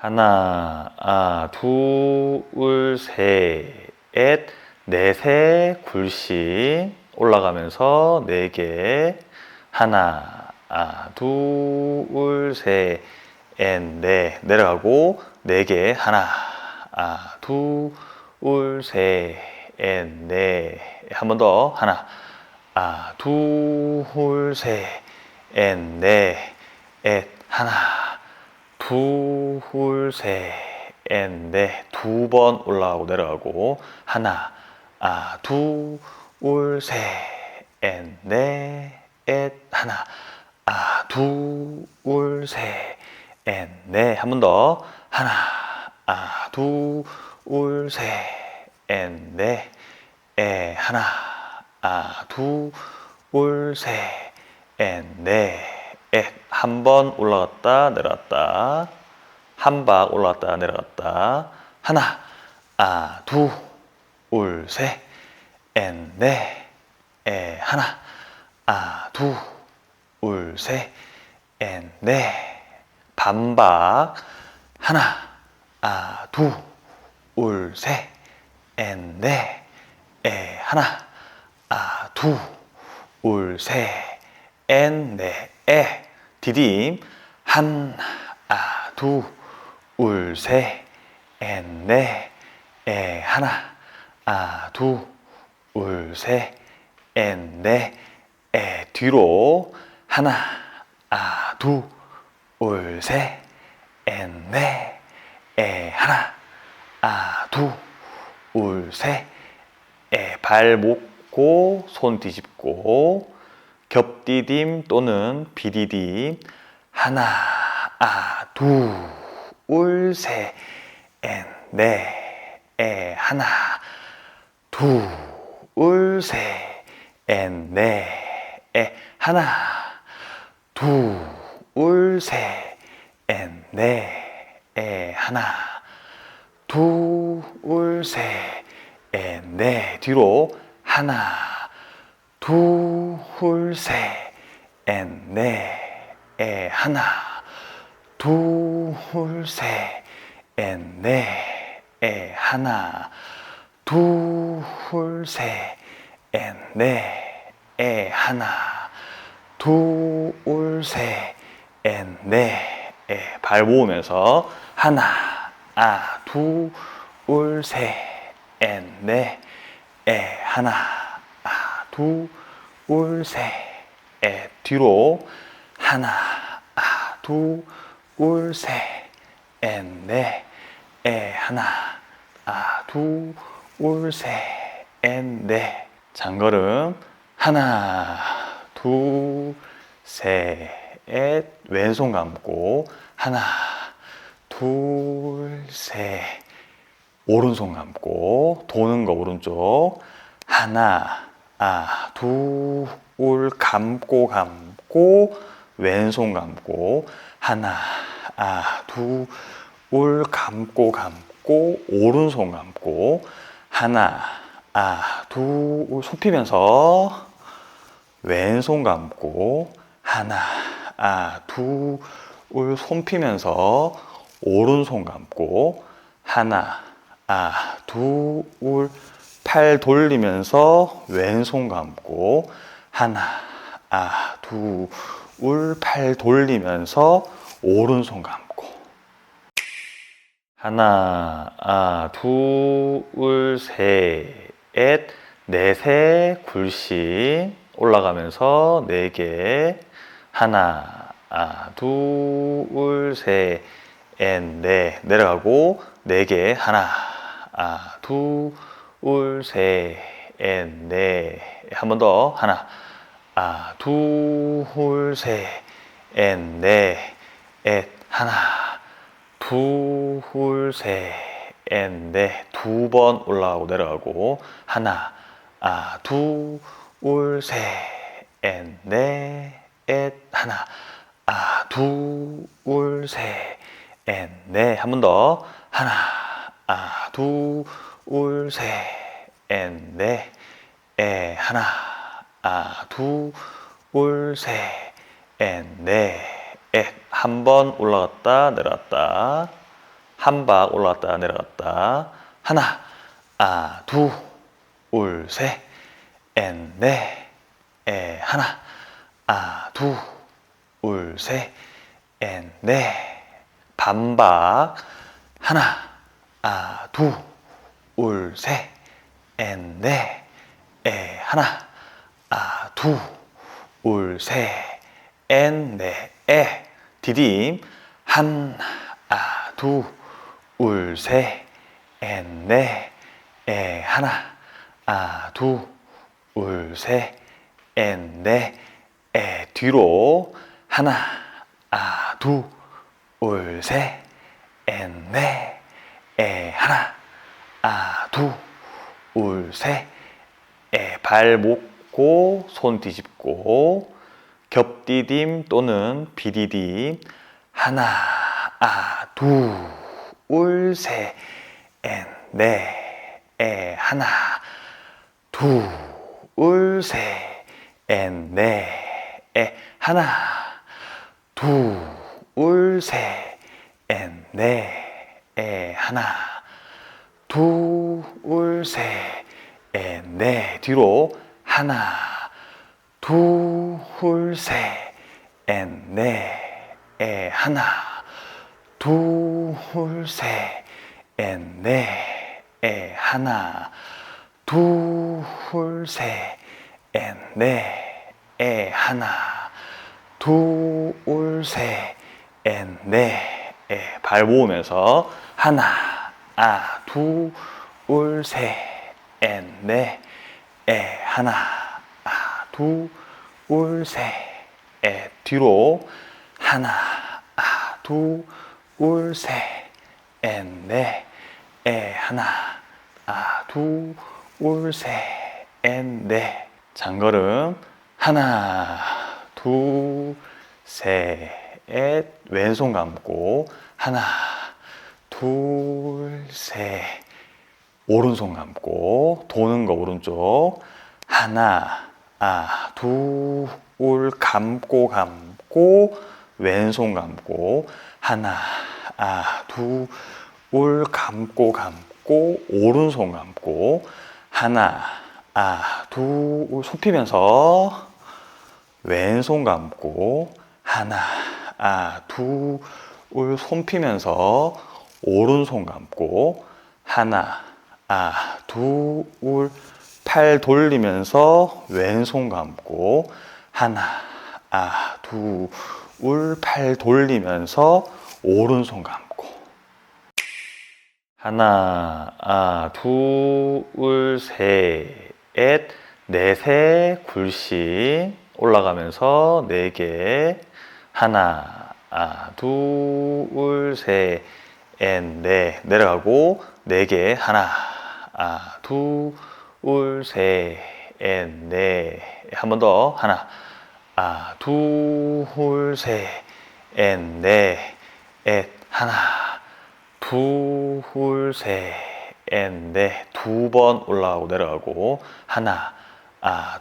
하나, 아, 둘, 셋, 넷에 굴씩 올라가면서 네 개. 하나, 아, 둘, 셋, 넷. 내려가고 네 개. 하나, 아, 둘, 셋, 넷. 한번 더. 하나, 아, 둘, 셋, 넷, 넷. 하나, 넷. 두번 올라가고 내려가고. 하나, 아, 넷, 넷. 하나, 아, 넷. 한번 더. 하나, 아, 넷. 에, 하나, 아, 넷. 에, 한 번 올라갔다, 내려갔다. 한 박 올라갔다, 내려갔다. 하나, 아, 둘, 셋, 넷. 에, 하나, 아, 둘, 셋, 넷. 반박. 하나, 아, 둘, 셋, 넷. 에, 하나, 아, 둘, 셋, 넷. 에, 디딤. 하나, 아, 둘, 셋, 넷. 에, 하나, 아, 둘, 셋, 넷. 에, 뒤로. 하나, 아, 둘, 셋, 넷. 에, 하나, 아, 둘, 셋. 에, 발 묶고 손 뒤집고 겹디딤 또는 비디딤. 하나, 아, 둘, 셋, 넷, 에, 하나, 둘, 셋, 넷, 에, 하나, 둘, 셋, 넷, 에, 하나, 둘, 셋, 넷, 뒤로 하나, 둘, 셋, 넷, 에, 하나, 둘, 셋, 넷, 에, 하나, 둘, 셋, 넷, 에, 하나, 둘, 셋, 넷, 에, 발 모으면서 하나, 아, 둘, 셋, 넷, 에, 하나, 아, 둘, 셋, 에, 뒤로. 하나, 아, 둘, 셋, 넷, 에, 하나, 아, 둘, 셋, 넷. 장걸음. 하나, 둘, 셋, 왼손 감고. 하나, 둘, 셋, 오른손 감고. 도는 거 오른쪽. 하나, 아, 둘, 감고 감고 왼손 감고 하나, 아, 둘, 감고 감고 오른손 감고 하나, 아, 둘, 손 피면서 왼손 감고 하나, 아, 둘, 손 피면서 오른손 감고 하나, 아, 둘, 팔 돌리면서 왼손 감고 하나, 아, 둘, 팔 돌리면서 오른손 감고 하나, 아, 둘, 셋, 넷에 굴씩 올라가면서 네 개. 하나, 아, 둘, 셋, 넷. 내려가고 네 개. 하나, 아, 둘, 셋, 넷. 한번 더. 하나, 아, 둘, 셋, 넷. 넷. 하나, 둘, 셋, 넷. 두번 올라가고 내려가고 하나, 아, 둘, 셋, 넷, 넷. 하나, 아, 둘, 셋, 넷. 한번 더. 하나, 아, 넷. 에, 하나, 아, 둘, 셋, 넷. 에, 한 번 올라갔다, 내려갔다. 한 박 올라갔다 내려갔다 하나 아 둘셋 넷, 에, 하나, 아, 두, 넷, 반박, 하나, 아, 두, 울, 셋, 엔, 넷, 에, 하나, 아, 두, 울, 셋, 엔, 넷, 에, 디딤, 한, 아, 두, 울, 셋, 엔, 넷, 에, 하나, 아, 두, 울, 셋, 엔, 넷, 에, 뒤로 하나, 아, 두, 울, 셋, 엔, 넷, 에, 하나, 아, 두, 울, 셋, 에, 발 묶고 손 뒤집고 겹디딤 또는 비디딤. 하나, 아, 두, 울, 셋, 엔, 넷, 에, 하나, 두, 울, 셋, 엔, 넷, 에, 하나, 두, 울, 셋, 엔, 넷, 에, 하나, 두, 울, 셋, 엔, 넷, 뒤로, 하나, 두, 울, 셋, 엔, 넷, 에, 하나, 두, 울, 셋, 엔, 넷, 에, 하나, 두, 울, 셋, 엔, 넷, 에, 하나, 두, 울, 셋, 엔, 넷, 에, 발 모으면서 하나, 아, 두, 울, 셋, 엔, 넷, 에, 하나, 아, 두, 울, 셋, 에, 뒤로 하나, 아, 두, 울, 셋, 엔, 넷, 에, 하나, 아, 두, 울, 셋, 엔, 넷. 장걸음. 하나, 둘, 셋, 왼손 감고. 하나, 둘, 셋. 오른손 감고. 도는 거 오른쪽. 하나, 아, 둘, 감고, 감고. 왼손 감고. 하나, 아, 둘, 감고, 감고. 오른손 감고. 하나, 아, 두, 손 피면서 왼손 감고 하나, 아, 두, 손 피면서 오른손 감고 하나, 아, 두, 팔 돌리면서 왼손 감고 하나, 아, 두, 팔 돌리면서 오른손 감고 하나, 아, 둘, 셋, 넷에 굴신 올라가면서 네 개. 하나, 아, 둘, 셋, 넷 내려가고 네 개. 하나, 아, 둘, 셋, 넷. 한번 더. 하나, 아, 넷. 하나. 둘, 셋, 넷, 두번 올라가고 내려가고 하나, 아,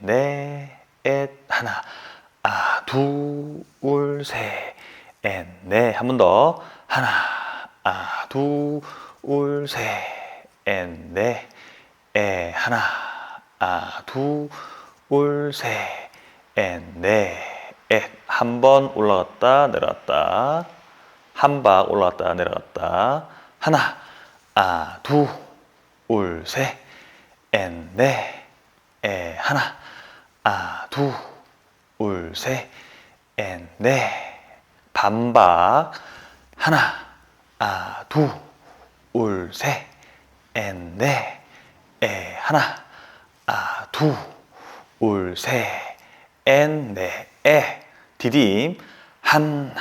넷, 하나, 아, 둘, 셋, 넷, 한번 더, 하나, 아, 둘, 셋, 넷, 에, 하나, 아, 둘, 셋, 넷, 한번 올라갔다 내려갔다. 한 박 올라갔다 내려갔다. 하나 아 두울셋 넷 에, 하나 아 두울셋 넷 반박. 하나 아 두울셋 넷 에, 하나 아 두울셋 넷 에, 디딤, 한,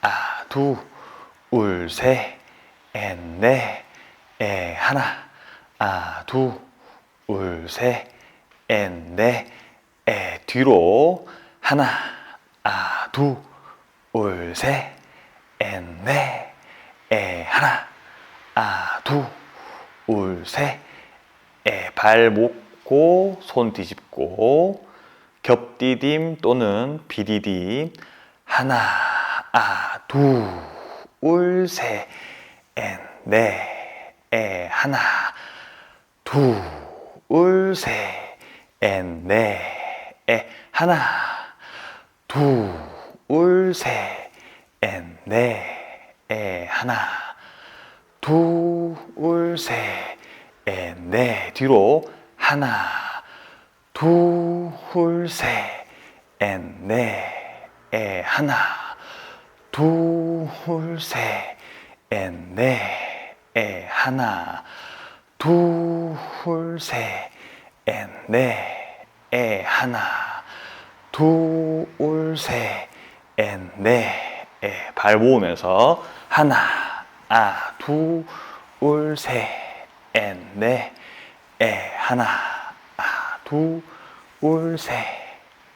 아, 두, 울, 셋, 엔, 넷, 에, 하나, 아, 두, 울, 셋, 엔, 넷, 에, 뒤로, 하나, 아, 두, 울, 셋, 엔, 넷, 에, 하나, 아, 두, 울, 셋, 에, 발 묶고, 손 뒤집고, 겹디딤 또는 비디딤. 하나, 아, 두, 울, 셋, 엔, 넷, 에, 하나, 두, 울, 셋, 엔, 넷, 에, 하나, 두, 울, 셋, 엔, 넷, 에, 하나, 두, 울, 셋, 에, 넷, 뒤로, 하나, 두, 울, 셋, 엔, 넷, 에, 하나, 두, 울, 셋, 엔, 넷, 에, 하나, 두, 울, 셋, 엔, 넷, 에, 하나, 두, 울, 셋, 엔, 넷, 에, 발 모으면서 하나, 아, 두, 울, 셋, 엔, 넷, 에, 하나, 아, 두, 울, 셋,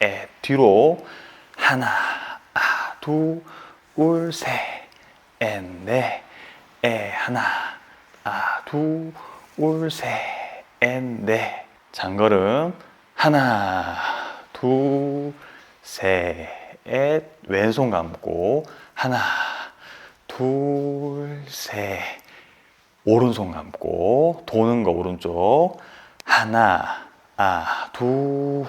에, 뒤로 하나, 아, 두, 울, 셋, 엔, 넷, 에, 하나, 아, 두, 울, 셋, 엔, 넷. 장걸음. 하나, 둘, 셋, 왼손 감고 하나, 둘, 셋, 오른손 감고 도는 거 오른쪽. 하나, 아, 둘,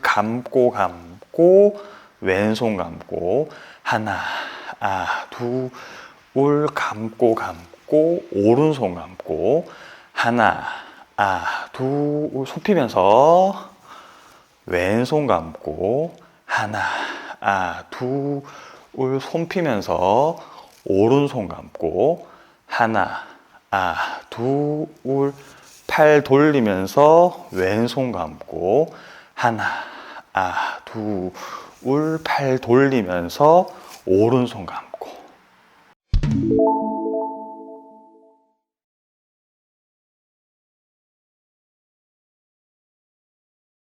감고 감고 왼손 감고. 하나, 아, 둘, 감고 감고 오른손 감고. 하나, 아, 둘, 속히면서 왼손 감고. 하나, 아, 둘, 손 피면서 오른손 감고 하나, 아, 둘, 팔 돌리면서 왼손 감고 하나, 아, 둘, 팔 돌리면서 오른손 감고